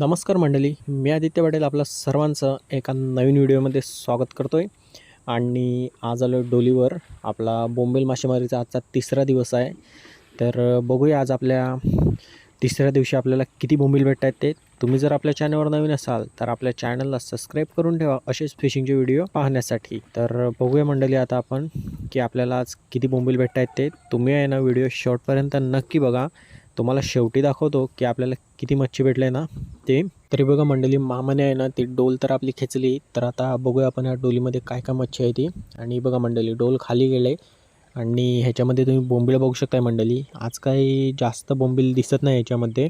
नमस्कार मंडळी मी आदित्य पटेल आपलं सर्वांचं एका नवीन व्हिडिओमध्ये स्वागत करतो आहे आणि आज आलो डोलीवर आपला बोंबेल मासेमारीचा आजचा तिसरा दिवस आहे. तर बघूया आज आपल्या तिसऱ्या दिवशी आपल्याला किती बोंबील भेटत आहेत ते. तुम्ही जर आपल्या चॅनलवर नवीन असाल तर आपल्या चॅनलला सबस्क्राईब करून ठेवा असेच फिशिंगचे व्हिडिओ पाहण्यासाठी. तर बघूया मंडळी आता आपण की आपल्याला आज किती बोंबील भेटत आहेत ते. तुम्ही आहे ना व्हिडिओ शॉर्टपर्यंत नक्की बघा. तुम्हाला शेवटी दाखवतो की आपल्याला किती मच्छी भेटले ना ते तरी बघा मंडळी मामाने आहे ना ती डोल तर आपली खेचली. तर आता बघूया आपण या डोलीमध्ये काय काय मच्छी आहे ती. आणि बघा मंडळी डोल खाली गेले. आणि ह्याच्यामध्ये तुम्ही बोंबील बघू शकताय मंडळी. आज काही जास्त बोंबील दिसत नाही ह्याच्यामध्ये.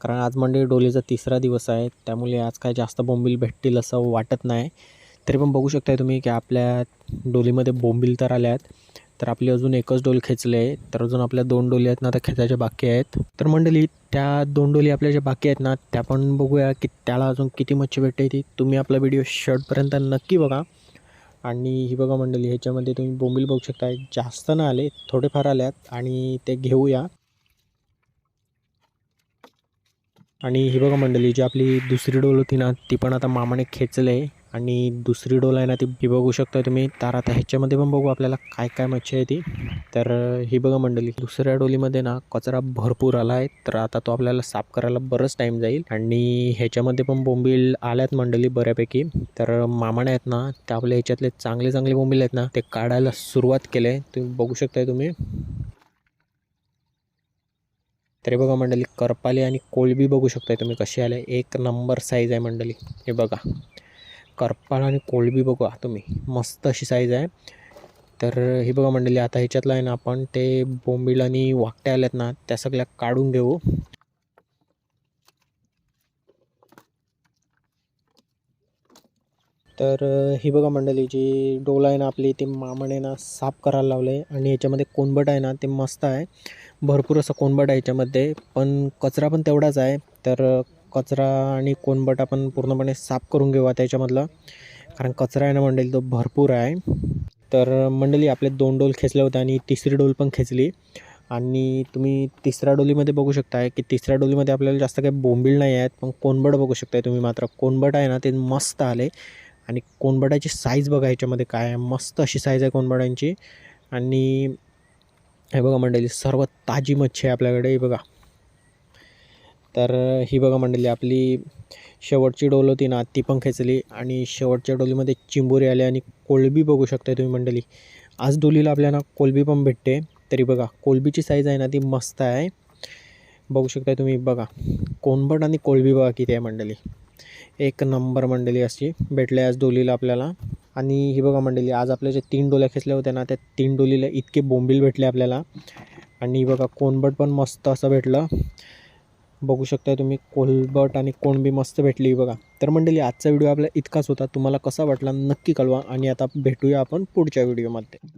कारण आज मंडळी डोलीचा तिसरा दिवस आहे. त्यामुळे आज काय जास्त बोंबील भेटतील असं वाटत नाही. तरी पण बघू शकताय तुम्ही की आपल्या डोलीमध्ये बोंबील तर आल्या आहेत तर आपली अजून एकच डोल खेचले आहे तर अजून आपल्या दोन डोली आहेत ना आता खेचायच्या बाकी आहेत. तर मंडळी त्या दोन डोली आपल्या ज्या बाकी आहेत ना त्या पण बघूया की त्याला अजून किती मच्छी भेटते ती. तुम्ही आपला व्हिडिओ शर्टपर्यंत नक्की बघा. आणि ही बघा मंडळी ह्याच्यामध्ये तुम्ही बोंबील बघू शकता. जास्त ना आले थोडेफार आल्यात. आणि ते घेऊया. आणि ही बघा मंडळी जी आपली दुसरी डोल होती ना ती पण आता मामाने खेचले. आणि दुसरी डोल आहे ना ती ही बघू शकता तुम्ही. तर आता ह्याच्यामध्ये पण बघू आपल्याला काय काय मच्छी आहे ती. तर ही बघा मंडळी दुसऱ्या डोलीमध्ये ना कचरा भरपूर आला आहे. तर आता तो आपल्याला साफ करायला बरंच टाईम जाईल. आणि ह्याच्यामध्ये पण बोंबील आल्यात मंडळी बऱ्यापैकी. तर मामाने आहेत ना ते आपल्या ह्याच्यातले चांगले चांगले बोंबील आहेत ना ते काढायला सुरुवात केले तुम्ही बघू शकताय तुम्ही. तरी बघा मंडळी करपाली आणि कोळबी बघू शकताय तुम्ही कशी आले एक नंबर साईज आहे मंडळी. हे बघा. करपाळ आणि कोळबी बघा तुम्ही मस्त अशी साईज आहे. तर ही बघा मंडळी आता ह्याच्यातलं आहे ना आपण ते बोंबील आणि वाकट्या आल्यात ना त्या सगळ्या काढून घेऊ. तर ही बघा मंडळी जी डोल आहे ना आपली ती मामाने ना साफ करायला लावलं आहे आणि याच्यामध्ये कोनबट आहे ना ते मस्त आहे. भरपूर असं कोनबट आहे याच्यामध्ये पण कचरा पण तेवढाच आहे. तर कचरा आणि कोनबट आपण पूर्णपणे साफ करून घेऊ त्याच्यामधला. कारण कचरा आहे ना मंडळी तो भरपूर आहे. तर मंडळी आपले दोन डोल खेचले होते आणि तिसरी डोल पण खेचली. आणि तुम्ही तिसऱ्या डोलीमध्ये बघू शकताय की तिसऱ्या डोलीमध्ये आपल्याला जास्त काही बोंबील नाही आहेत पण कोनबट बघू शकताय तुम्ही मात्र. कोनबट आहे ना ते मस्त आले. आणि कोनबटाची साईज बघा याच्यामध्ये काय आहे. मस्त अशी साईज आहे कोनबटांची आणि हे बघा मंडळी सर्व ताजी मच्छी आहे आपल्याकडे. हे बघा. तर ही बघा मंडळी आपली शेवटची डोल होती ना ती पण खेचली. आणि शेवटच्या डोलीमध्ये चिंबोरी आले आणि कोळबी बघू शकताय तुम्ही मंडळी. आज डोलीला आपल्याला कोलबी पण भेटते. तरी बघा कोलबीची साईज आहे ना ती मस्त आहे. बघू शकताय तुम्ही बघा. कोनबट आणि कोळबी बघा किती आहे मंडळी. एक नंबर मंडळी अशी भेटले आज डोलीला आपल्याला. आणि ही बघा मंडळी आज आपल्या जे तीन डोल्या खेचल्या होत्या ना त्या तीन डोलीला इतके बोंबील भेटले आपल्याला. आणि बघा कोनबट पण मस्त असं भेटलं. बघू शकता तुम्ही कोलबट आणि कोणबी मस्त भेटली बघा. तर मंडळी आजचा व्हिडिओ आपला इतकाच होता. तुम्हाला कसा वाटला नक्की कळवा आणि आता भेटूया आपण पुढच्या व्हिडिओमध्ये.